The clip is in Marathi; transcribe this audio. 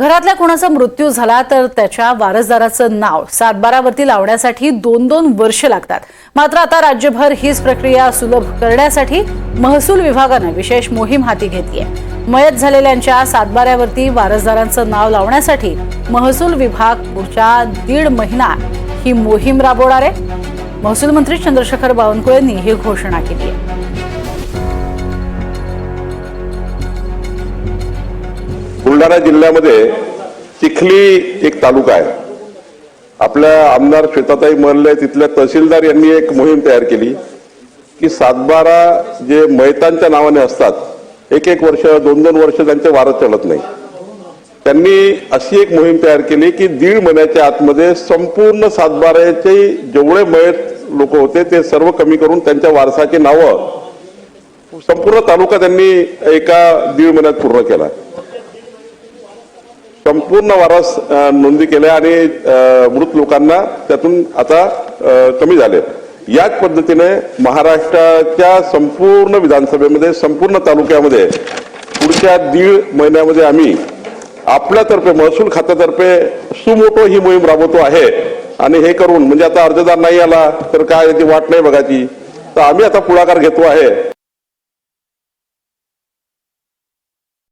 घरातल्या कोणाचा मृत्यू झाला तर त्याच्या वारसदाराचं नाव सातबारावरती लावण्यासाठी दोन दोन वर्ष लागतात. मात्र आता राज्यभर हीच प्रक्रिया सुलभ करण्यासाठी महसूल विभागानं विशेष मोहीम हाती घेतली आहे मयत झालेल्यांच्या सातबाऱ्यावरती वारसदारांचं नाव लावण्यासाठी महसूल विभाग पुढच्या दीड महिना ही मोहीम राबवणार आहे. महसूल मंत्री चंद्रशेखर बावनकुळेंनी ही घोषणा केली आहे. बुलढाणा जिल्ह्यामध्ये चिखली एक तालुका आहे. आपल्या आमदार श्वेताताई मरले तिथल्या तहसीलदार यांनी एक मोहीम तयार केली की सातबारा जे मैतांच्या नावाने असतात एक एक वर्ष दोन दोन वर्ष त्यांचे वारं चालत नाही. त्यांनी अशी एक मोहीम तयार केली की दीड महिन्याच्या आतमध्ये संपूर्ण सातबाऱ्याचे जेवढे मयत लोक होते ते सर्व कमी करून त्यांच्या वारसाची नावं संपूर्ण तालुका त्यांनी एका दीड महिन्यात पूर्ण केला. संपूर्ण वारस नोंदी केल्या आणि मृत लोकांना त्यातून आता कमी झाले. याच पद्धतीने महाराष्ट्राच्या संपूर्ण विधानसभेमध्ये संपूर्ण तालुक्यामध्ये पुढच्या दीड महिन्यामध्ये आम्ही आपल्यातर्फे महसूल खात्यातर्फे सुमोटो ही मोहीम राबवतो आहे. आणि हे करून म्हणजे आता अर्जदार नाही आला तर काय याची वाट नाही बघायची. तर आम्ही आता पुढाकार घेतो आहे.